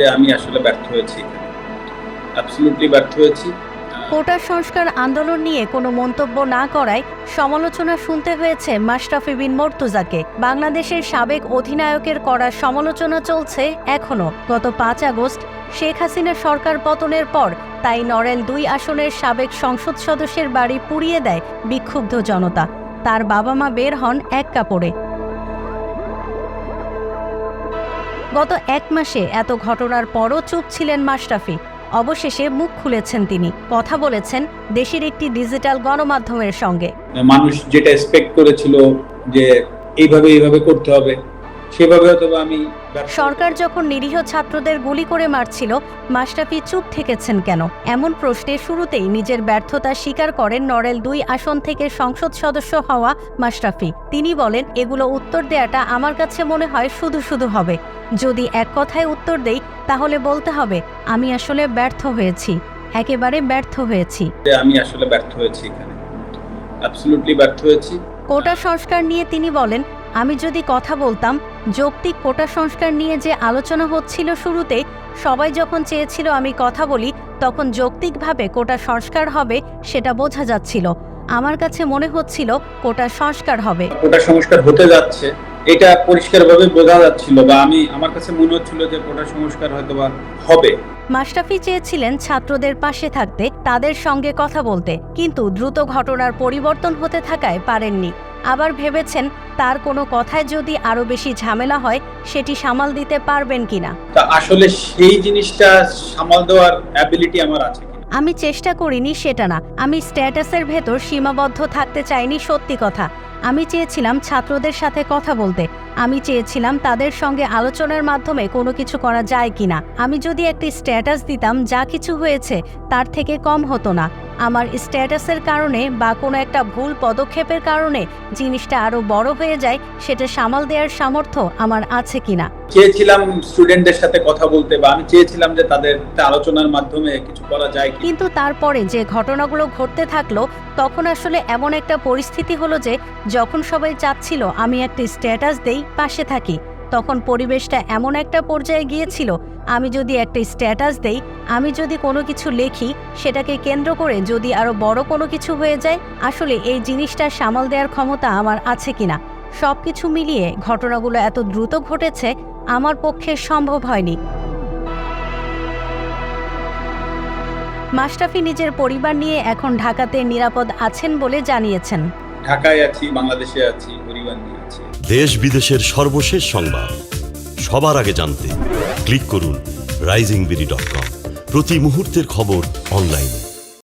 আমি আসলে ব্যর্থ হয়েছি অ্যাবসলিউটলি ব্যর্থ হয়েছি। কোটা সংস্কার আন্দোলন নিয়ে কোনো মন্তব্য না করায় সমালোচনা শুনতে হয়েছে মাশরাফি বিন মর্তুজাকে। বাংলাদেশের সাবেক অধিনায়কের করা সমালোচনা চলছে এখনও গত পাঁচ আগস্ট শেখ হাসিনা সরকার পতনের পর তাই নরেল দুই আসনের সাবেক সংসদ সদস্যের বাড়ি পুড়িয়ে দেয় বিক্ষুব্ধ জনতা। তার বাবা মা বের হন এক কাপড়ে। গত এক মাসে এত ঘটনার পরও চুপ ছিলেন মাশরাফি। অবশেষে মুখ খুলেছেন তিনি। কথা বলেছেন দেশের একটি ডিজিটাল গণমাধ্যমের সঙ্গে। মানুষ যেটা এক্সপেক্ট করেছিল যে এইভাবে এইভাবে করতে হবে সেভাবে হয়তো আমি সরকার যখন নিরীহ ছাত্রদের গুলি করে মারছিল মাশরাফি চুপ থেকেছেন কেন? এমন প্রশ্নে শুরুতেই নিজের ব্যর্থতা স্বীকার করেন নরেল দুই আসন থেকে সংসদ সদস্য হওয়া মাশরাফি তিনি বলেন এগুলো উত্তর দেয়াটা আমার কাছে মনে হয় শুধু শুধু হবে। যদি এক কথায় উত্তর দেই তাহলে বলতে হবে আমি আসলে ব্যর্থ হয়েছি। একেবারে ব্যর্থ হয়েছি। আমি আসলে ব্যর্থ হয়েছি এখানে। অ্যাবসলিউটলি ব্যর্থ হয়েছি। কোটা সংস্কার নিয়ে তিনি বলেন আমি যদি কথা বলতাম যৌক্তিক কোটা সংস্কার নিয়ে যে আলোচনা হচ্ছিল শুরুতে সবাই যখন চেয়েছিল আমি কথা বলি তখন যৌক্তিকভাবে কোটা সংস্কার হবে সেটা বোঝা যাচ্ছিল। আমার কাছে মনে হচ্ছিল কোটা সংস্কার হবে। কোটা সংস্কার হতে যাচ্ছে এটা পরিষ্কারভাবে বোঝা যাচ্ছিল বা আমি আমার কাছে মনে হচ্ছিল যে কোটা সংস্কার হয়তো বা হবে। মাশরাফি চেয়েছিলেন ছাত্রদের পাশে থাকতে তাদের সঙ্গে কথা বলতে কিন্তু দ্রুত ঘটনার পরিবর্তন হতে থাকায় পারেননি। আবার ভেবেছেন তার কোনো কথায় যদি আরও বেশি ঝামেলা হয় সেটি সামাল দিতে পারবেন কিনা? আসলে সেই জিনিসটা সামাল দেওয়ার অ্যাবিলিটি আমার আছে আমি চেষ্টা করিনি সেটা না। আমি স্ট্যাটাসের ভেতর সীমাবদ্ধ থাকতে চাইনি সত্যি কথা। আমি চেয়েছিলাম ছাত্রদের সাথে কথা বলতে। আমি চেয়েছিলাম তাদের সঙ্গে আলোচনার মাধ্যমে কোনো কিছু করা যায় কিনা। আমি যদি একটি স্ট্যাটাস দিতাম যা কিছু হয়েছে তার থেকে কম হতো না। আমার স্ট্যাটাসের কারণে বা কোনো একটা ভুল পদক্ষেপের কারণে জিনিসটা আরও বড় হয়ে যায় সেটা সামাল দেওয়ার সামর্থ্য আমার আছে কিনা। চেয়েছিলাম স্টুডেন্টদের সাথে কথা বলতে বা আমি চেয়েছিলাম যে তাদের আলোচনার মাধ্যমে কিছু করা যায় কিন্তু তারপরে যে ঘটনাগুলো ঘটতে থাকল তখন আসলে এমন একটা পরিস্থিতি হলো যে যখন সবাই চাচ্ছিল আমি একটা স্ট্যাটাস দেই পাশে থাকি। তখন পরিবেশটা এমন একটা পর্যায়ে গিয়েছিল, আমি যদি একটা স্ট্যাটাস দেই, আমি যদি কোনো কিছু লেখি, সেটাকে কেন্দ্র করে যদি আরও বড় কোনো কিছু হয়ে যায়, আসলে এই জিনিসটা সামাল দেওয়ার ক্ষমতা আমার আছে কিনা? সব কিছু মিলিয়ে ঘটনাগুলো এত দ্রুত ঘটেছে, আমার পক্ষে সম্ভব হয়নি। মাশরাফি নিজের পরিবার নিয়ে এখন ঢাকাতে নিরাপদ আছেন বলে জানিয়েছেন। ঢাকায় আছি, বাংলাদেশে আছি, পরিবার নিয়ে আছি। দেশ বিদেশের সর্বশেষ সংবাদ। সবার আগে জানতে ক্লিক করুন রাইজিং বিডি ডট কম প্রতি মুহূর্তের খবর অনলাইনে